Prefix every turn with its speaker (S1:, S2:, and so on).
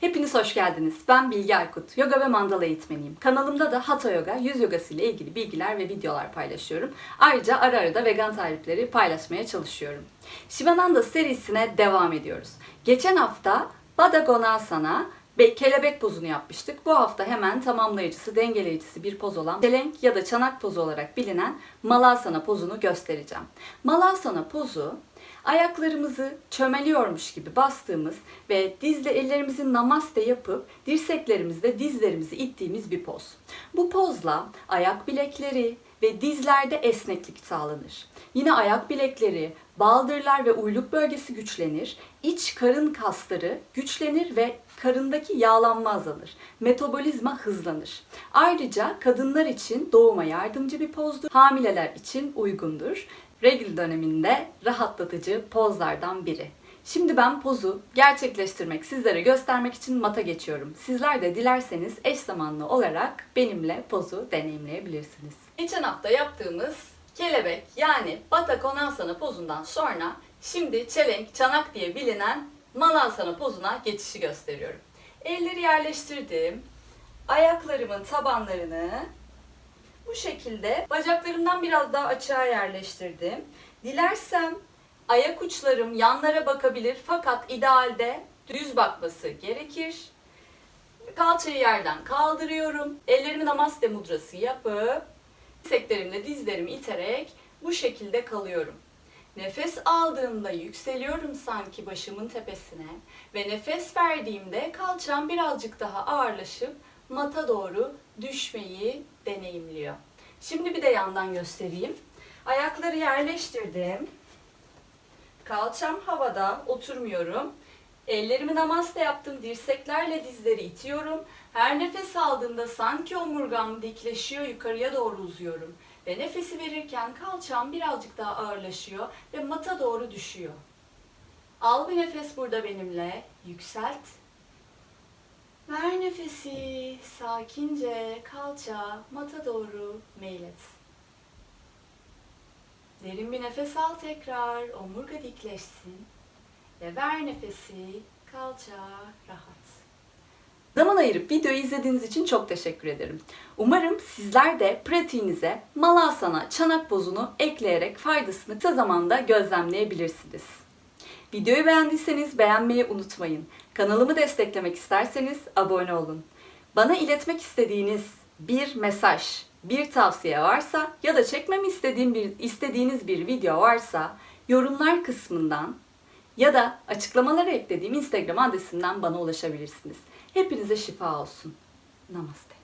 S1: Hepiniz hoş geldiniz. Ben Bilge Aykut. Yoga ve mandala eğitmeniyim. Kanalımda da Hatha Yoga, yüz yogası ile ilgili bilgiler ve videolar paylaşıyorum. Ayrıca ara ara da vegan tarifleri paylaşmaya çalışıyorum. Shivananda serisine devam ediyoruz. Geçen hafta Baddha Konasana ve kelebek pozunu yapmıştık. Bu hafta hemen tamamlayıcısı, dengeleyicisi bir poz olan çelenk ya da çanak pozu olarak bilinen Malasana pozunu göstereceğim. Malasana pozu ayaklarımızı çömeliyormuş gibi bastığımız ve dizle ellerimizi namaste yapıp dirseklerimizle dizlerimizi ittiğimiz bir poz. Bu pozla ayak bilekleri ve dizlerde esneklik sağlanır. Yine ayak bilekleri, baldırlar ve uyluk bölgesi güçlenir, iç karın kasları güçlenir ve karındaki yağlanma azalır. Metabolizma hızlanır. Ayrıca kadınlar için doğuma yardımcı bir pozdur. Hamileler için uygundur. Regl döneminde rahatlatıcı pozlardan biri. Şimdi ben pozu gerçekleştirmek, sizlere göstermek için mata geçiyorum. Sizler de dilerseniz eş zamanlı olarak benimle pozu deneyimleyebilirsiniz. Geçen hafta yaptığımız kelebek yani Batta Konasana pozundan sonra şimdi çelenk, çanak diye bilinen Malasana pozuna geçişi gösteriyorum. Elleri yerleştirdim. Ayaklarımın tabanlarını şekilde bacaklarımdan biraz daha açığa yerleştirdim. Dilersem ayak uçlarım yanlara bakabilir fakat idealde düz bakması gerekir. Kalçayı yerden kaldırıyorum. Ellerimi namaste mudrası yapıp dirseklerimle dizlerimi iterek bu şekilde kalıyorum. Nefes aldığımda yükseliyorum sanki başımın tepesine ve nefes verdiğimde kalçam birazcık daha ağırlaşıp mata doğru düşmeyi deneyimliyor. Şimdi bir de yandan göstereyim. Ayakları yerleştirdim. Kalçam havada, oturmuyorum. Ellerimi namaste yaptım. Dirseklerle dizleri itiyorum. Her nefes aldığımda sanki omurgam dikleşiyor, yukarıya doğru uzuyorum. Ve nefesi verirken kalçam birazcık daha ağırlaşıyor ve mata doğru düşüyor. Al bir nefes burada benimle. Yükselt. Ver nefesi. Sakince kalça mata doğru meylet. Derin bir nefes al tekrar. Omurga dikleşsin. Ve ver nefesi. Kalça rahat. Zaman ayırıp videoyu izlediğiniz için çok teşekkür ederim. Umarım sizler de pratiğinize Malasana çanak pozunu ekleyerek faydasını kısa zamanda gözlemleyebilirsiniz. Videoyu beğendiyseniz beğenmeyi unutmayın. Kanalımı desteklemek isterseniz abone olun. Bana iletmek istediğiniz bir mesaj, bir tavsiye varsa ya da çekmemi istediğim bir, istediğiniz bir video varsa yorumlar kısmından ya da açıklamalara eklediğim Instagram adresinden bana ulaşabilirsiniz. Hepinize şifa olsun. Namaste.